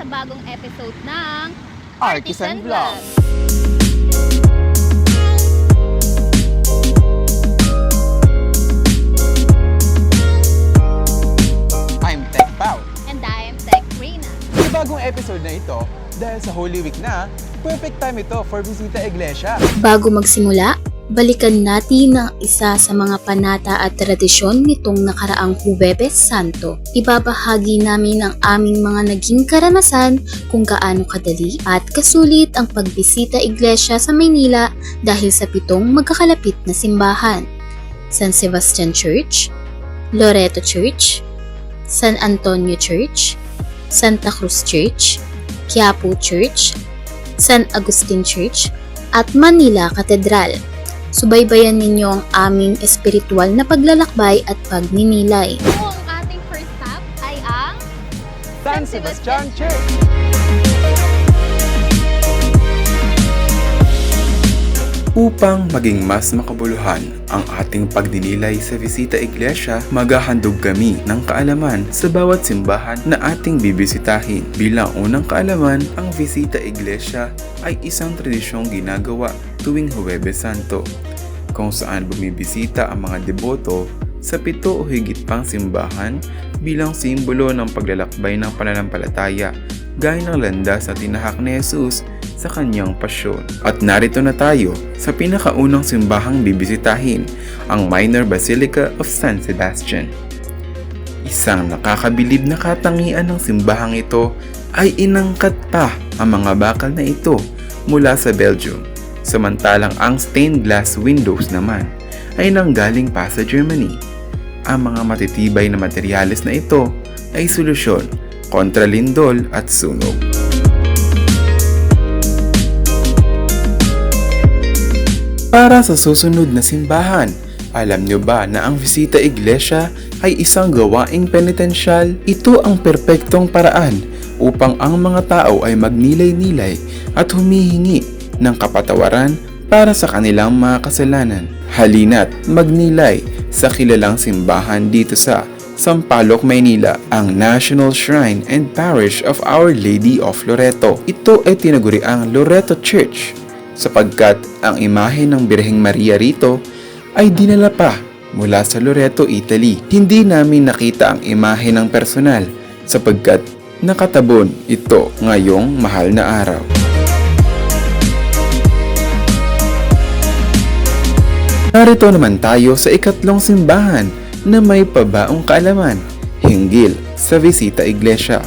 sa bagong episode ng Artisan Vlog. I'm Tech Pao. And I am Tech Reyna. Sa bagong episode na ito, dahil sa Holy Week na, perfect time ito for Visita Iglesia. Bago magsimula, balikan natin ang isa sa mga panata at tradisyon nitong nakaraang Huwebes Santo. Ibabahagi namin ang aming mga naging karanasan kung gaano kadali at kasulit ang pagbisita iglesia sa Maynila dahil sa pitong magkakalapit na simbahan. San Sebastian Church, Loreto Church, San Antonio Church, Santa Cruz Church, Quiapo Church, San Agustin Church, at Manila Cathedral. Subaybayan ninyo ang aming espiritual na paglalakbay at pagninilay. So, ang ating first stop ay ang San Sebastian Church! Upang maging mas makabuluhan ang ating pagdinilay sa Visita Iglesia, maghahandog kami ng kaalaman sa bawat simbahan na ating bibisitahin. Bilang unang kaalaman, ang Visita Iglesia ay isang tradisyong ginagawa tuwing Huwebes Santo, kung saan bumibisita ang mga deboto sa pito o higit pang simbahan bilang simbolo ng paglalakbay ng pananampalataya gaya ng landas na tinahak ni Jesus sa kanyang pasyon. At narito na tayo sa pinakaunang simbahang bibisitahin, ang Minor Basilica of San Sebastian. Isang nakakabilib na katangian ng simbahang ito ay inangkat pa ang mga bakal na ito mula sa Belgium, samantalang ang stained glass windows naman ay nanggaling pa sa Germany. Ang mga matitibay na materyales na ito ay solusyon kontra lindol at sunog. Para sa susunod na simbahan, alam nyo ba na ang Visita Iglesia ay isang gawaing penitensyal? Ito ang perpektong paraan upang ang mga tao ay magnilay-nilay at humihingi ng kapatawaran para sa kanilang mga kasalanan. Halina't magnilay sa kilalang simbahan dito sa Sampaloc, Maynila, ang National Shrine and Parish of Our Lady of Loreto. Ito ay tinaguri ang Loreto Church sapagkat ang imahe ng Birheng Maria rito ay dinala pa mula sa Loreto, Italy. Hindi namin nakita ang imahe ng personal sapagkat nakatabon ito ngayong mahal na araw. Narito naman tayo sa ikatlong simbahan na may pabaong kaalaman hinggil sa Visita Iglesia.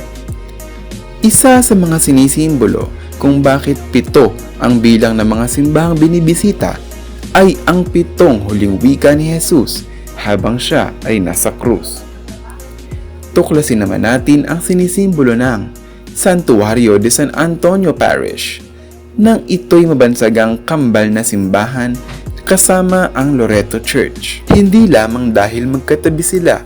Isa sa mga sinisimbolo kung bakit pito ang bilang ng mga simbahang binibisita ay ang pitong huling wika ni Jesus habang siya ay nasa krus. Tuklasin naman natin ang sinisimbolo ng Santuario de San Antonio Parish nang ito'y mabansagang kambal na simbahan kasama ang Loreto Church. Hindi lamang dahil magkatabi sila,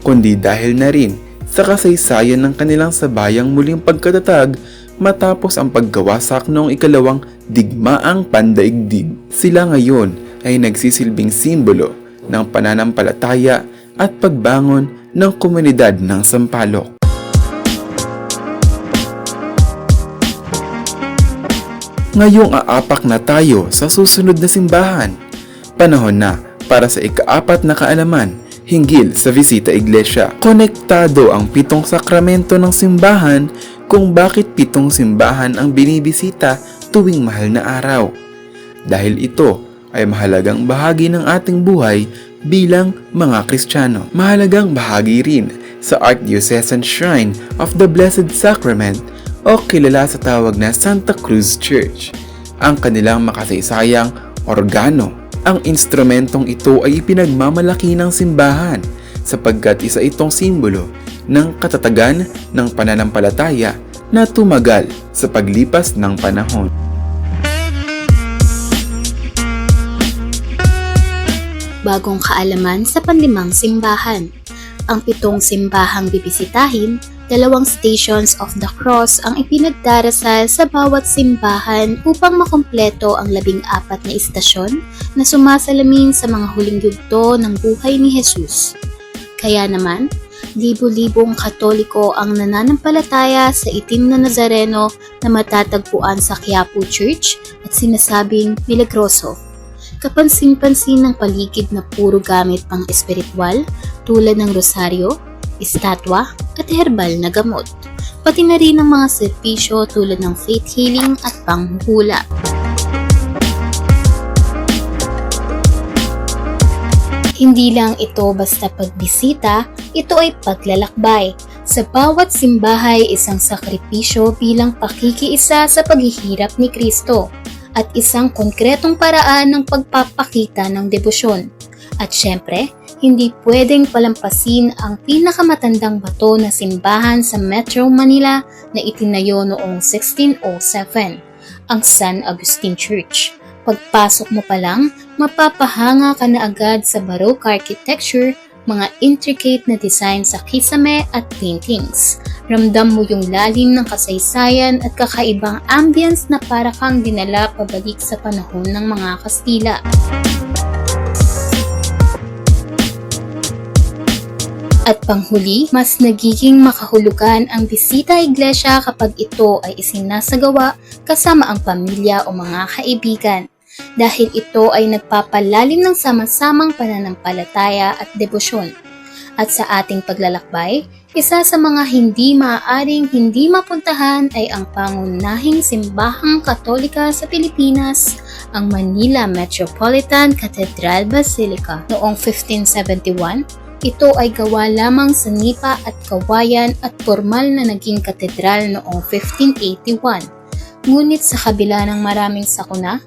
kundi dahil na rin sa kasaysayan ng kanilang sabayang muling pagkatatag matapos ang paggawasak noong ikalawang digmaang pandaigdig. Sila ngayon ay nagsisilbing simbolo ng pananampalataya at pagbangon ng komunidad ng Sampaloc. Ngayong aapak na tayo sa susunod na simbahan. Panahon na para sa ikaapat na kaalaman hinggil sa Visita Iglesia. Konektado ang pitong sakramento ng simbahan kung bakit pitong simbahan ang binibisita tuwing mahal na araw. Dahil ito ay mahalagang bahagi ng ating buhay bilang mga Kristiyano. Mahalagang bahagi rin sa Archdiocesan Shrine of the Blessed Sacrament o kilala sa tawag na Santa Cruz Church. Ang kanilang makasaysayang organo. Ang instrumentong ito ay ipinagmamalaki ng simbahan sapagkat isa itong simbolo ng katatagan ng pananampalataya na tumagal sa paglipas ng panahon. Bagong kaalaman sa panlimang simbahan. Ang pitong simbahang bibisitahin, dalawang stations of the cross ang ipinagdarasal sa bawat simbahan upang makumpleto ang labing apat na istasyon na sumasalamin sa mga huling yugto ng buhay ni Jesus. Kaya naman, Libo-libong katoliko ang nananampalataya sa itim na Nazareno na matatagpuan sa Quiapo Church at sinasabing milagroso. Kapansin-pansin ng paligid na puro gamit pang espiritual tulad ng rosaryo, estatwa at herbal na gamot. Pati na rin ang mga servisyo tulad ng faith healing at panghuhula. Hindi lang ito basta pagbisita, ito ay paglalakbay. Sa bawat simbahay isang sakripisyo bilang pakikiisa sa paghihirap ni Kristo at isang konkretong paraan ng pagpapakita ng debosyon. At syempre, hindi pwedeng palampasin ang pinakamatandang bato na simbahan sa Metro Manila na itinayo noong 1607, ang San Agustin Church. Pagpasok mo pa lang, mapapahanga ka na agad sa Baroque architecture, mga intricate na design sa kisame at paintings. Ramdam mo yung lalim ng kasaysayan at kakaibang ambience na para kang dinala pabalik sa panahon ng mga Kastila. At panghuli, mas nagiging makahulugan ang bisita iglesia kapag ito ay isinasagawa kasama ang pamilya o mga kaibigan dahil ito ay nagpapalalim ng sama-samang pananampalataya at debosyon. At sa ating paglalakbay, isa sa mga hindi maaaring hindi mapuntahan ay ang pangunahing simbahang katolika sa Pilipinas, ang Manila Metropolitan Cathedral Basilica. Noong 1571, ito ay gawa lamang sa nipa at kawayan at formal na naging katedral noong 1581. Ngunit sa kabila ng maraming sakuna,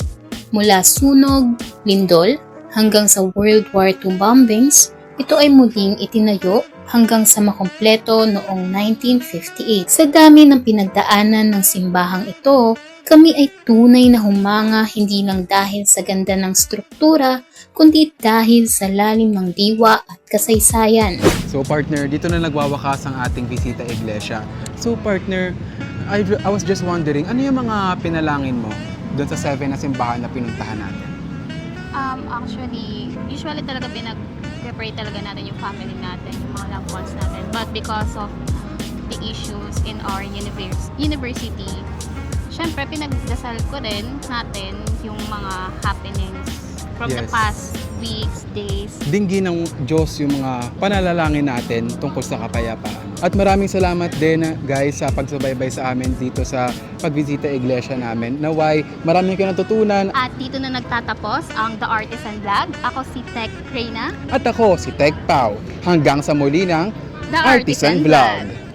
mula sunog, lindol, hanggang sa World War II bombings, ito ay muling itinayo hanggang sa makompleto noong 1958. Sa dami ng pinagdaanan ng simbahang ito, kami ay tunay na humanga hindi lang dahil sa ganda ng struktura, kundi dahil sa lalim ng diwa at kasaysayan. So partner, dito na nagwawakas ang ating bisita iglesia. So partner, I, I was just wondering, ano yung mga pinalangin mo doon sa seven na simbahan na pinuntahan natin? Um, actually, usually talaga pinag-prepare talaga natin yung family natin, yung mga loved ones natin. But because of the issues in our univers- university, syempre pinagdasal ko rin natin yung mga happenings from the Yes. past weeks, days. Dinggi ng Diyos yung mga panalalangin natin tungkol sa kapayapaan. At maraming salamat din guys sa pagsubaybay sa amin dito sa pagbisita iglesia namin. Naway, marami kayo natutunan. At dito na nagtatapos ang The Artisan Vlog. Ako si Tech Reina, At ako, si Tech Pau. Hanggang sa muli ng The Artisan Vlog.